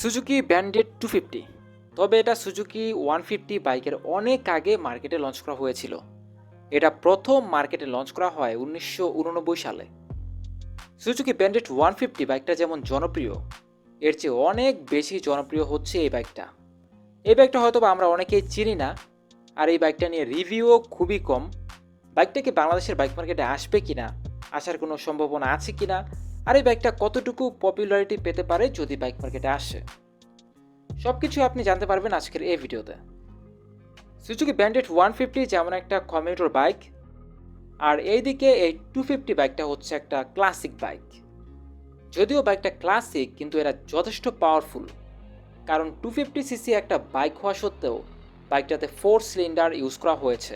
Suzuki branded two fifty তবে এটা Suzuki one fifty বাইকের অনেক আগে মার্কেটে লঞ্চ করা হয়েছিল। এটা প্রথম মার্কেটে লঞ্চ করা হয় উনিশশো উননব্বই সালে। সুজুকি ব্যান্ডেড ওয়ান ফিফটি বাইকটা যেমন জনপ্রিয়, এর চেয়ে অনেক বেশি জনপ্রিয় হচ্ছে এই বাইকটা। এই বাইকটা হয়তো আমরা অনেকেই চিনি না, আর এই বাইকটা নিয়ে রিভিউও খুবই কম। বাইকটা কি বাংলাদেশের বাইক মার্কেটে আসবে কিনা, আসার কোনো সম্ভাবনা আছে কিনা আর এই বাইকটা কতটুকু পপুলারিটি পেতে পারে যদি বাইক মার্কেটে আসে? সব কিছু আপনি জানতে পারবেন আজকের এই ভিডিওতে। সুজুকি ব্যান্ডেড ওয়ান ফিফটি যেমন একটা কমিউটার বাইক আর এইদিকে এই টু ফিফটি বাইকটা হচ্ছে একটা ক্লাসিক বাইক যদিও বাইকটা ক্লাসিক কিন্তু এরা যথেষ্ট পাওয়ারফুল কারণ টু ফিফটি সিসি একটা বাইক হওয়া সত্ত্বেও বাইকটাতে ফোর সিলিন্ডার ইউজ করা হয়েছে।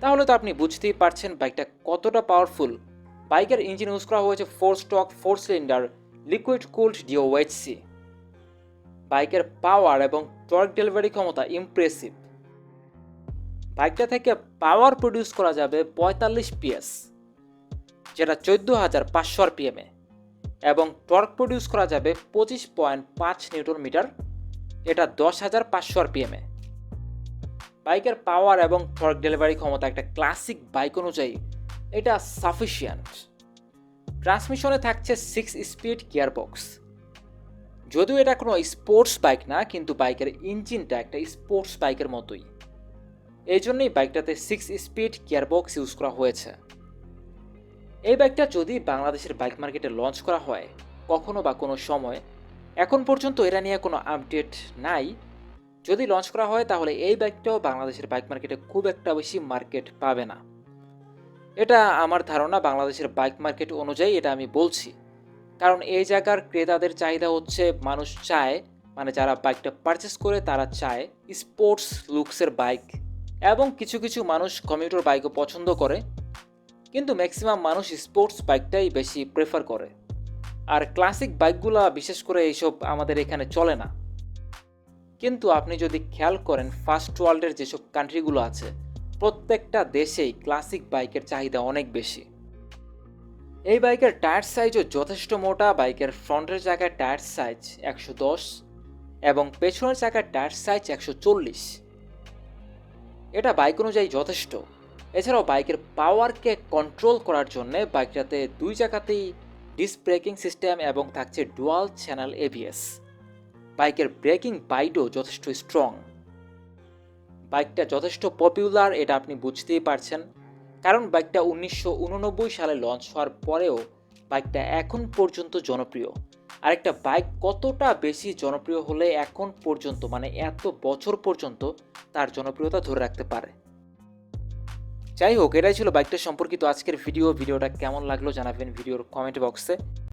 তাহলে তো আপনি বুঝতেই পারছেন বাইকটা কতটা পাওয়ারফুল বাইকের ইঞ্জিন ইউজ করা হয়েছে four stroke four cylinder liquid cooled DOHC বাইকের পাওয়ার এবং টর্ক ডেলিভারি ক্ষমতা ইমপ্রেসিভ বাইকটা থেকে পাওয়ার প্রডিউস করা যাবে পঁয়তাল্লিশ পিএস যেটা চোদ্দ হাজার পাঁচশো আর আরপিএমে এবং টর্ক প্রডিউস করা যাবে পঁচিশ পয়েন্ট পাঁচ নিউটন মিটার, এটা দশ হাজার পাঁচশো আর আরপিএমে বাইকের পাওয়ার এবং টর্ক ডেলিভারি ক্ষমতা একটা ক্লাসিক বাইক অনুযায়ী এটা সাফিসিয়েন্ট ট্রান্সমিশনে থাকছে সিক্স স্পিড গিয়ারবক্স যদিও এটা কোনো স্পোর্টস বাইক না, কিন্তু বাইকের ইঞ্জিনটা একটা স্পোর্টস বাইকের মতোই। এই জন্যই বাইকটাতে সিক্স স্পিড গিয়ারবক্স ইউজ করা হয়েছে। এই বাইকটা যদি বাংলাদেশের বাইক মার্কেটে লঞ্চ করা হয়, কখনো বা কোনো সময়, এখন পর্যন্ত এরা নিয়ে কোনো আপডেট নাই। যদি লঞ্চ করা হয়, তাহলে এই বাইকটাও বাংলাদেশের বাইক মার্কেটে খুব একটা বেশি মার্কেট পাবে না। এটা আমার ধারণা বাংলাদেশের বাইক মার্কেট অনুযায়ী এটা আমি বলছি। কারণ এই জায়গার ক্রেতাদের চাহিদা হচ্ছে, মানুষ চায় মানে যারা বাইকটা পারচেস করে তারা চায় স্পোর্টস লুকসের বাইক এবং কিছু কিছু মানুষ কমিউটার বাইকও পছন্দ করে। কিন্তু ম্যাক্সিমাম মানুষ স্পোর্টস বাইকটাই বেশি প্রেফার করে। আর ক্লাসিক বাইকগুলা বিশেষ করে এইসব আমাদের এখানে চলে না। কিন্তু আপনি যদি খেয়াল করেন ফার্স্ট ওয়ার্ল্ডের যেসব কান্ট্রিগুলো আছে প্রত্যেকটা দেশেই ক্লাসিক বাইকের চাহিদা অনেক বেশি। এই বাইকের টায়ার সাইজও যথেষ্ট মোটা, বাইকের ফ্রন্টের জায়গায় টায়ার সাইজ একশো দশ এবং পেছনের জায়গায় টায়ার সাইজ একশো চল্লিশ। এটা বাইক অনুযায়ী যথেষ্ট। এছাড়াও বাইকের পাওয়ারকে কন্ট্রোল করার জন্য বাইকটাতে দুই জায়গাতেই ডিস্ক ব্রেকিং সিস্টেম এবং থাকছে ডুয়াল চ্যানেল এবিএস বাইকের ব্রেকিং বাইটও যথেষ্ট স্ট্রং বাইকটা যথেষ্ট পপুলার এটা আপনি বুঝতেই পারছেন। কারণ বাইকটা উনিশশো উননব্বই সালে লঞ্চ হওয়ার পরেও বাইকটা এখন পর্যন্ত জনপ্রিয়। আরেকটা বাইক কতটা বেশি জনপ্রিয় হলে এখন পর্যন্ত মানে এত বছর পর্যন্ত তার জনপ্রিয়তা ধরে রাখতে পারে? যাই হোক, এটাই ছিল বাইকটা সম্পর্কিত আজকের ভিডিও ভিডিওটা কেমন লাগল জানাবেন ভিডিওর কমেন্ট বক্সে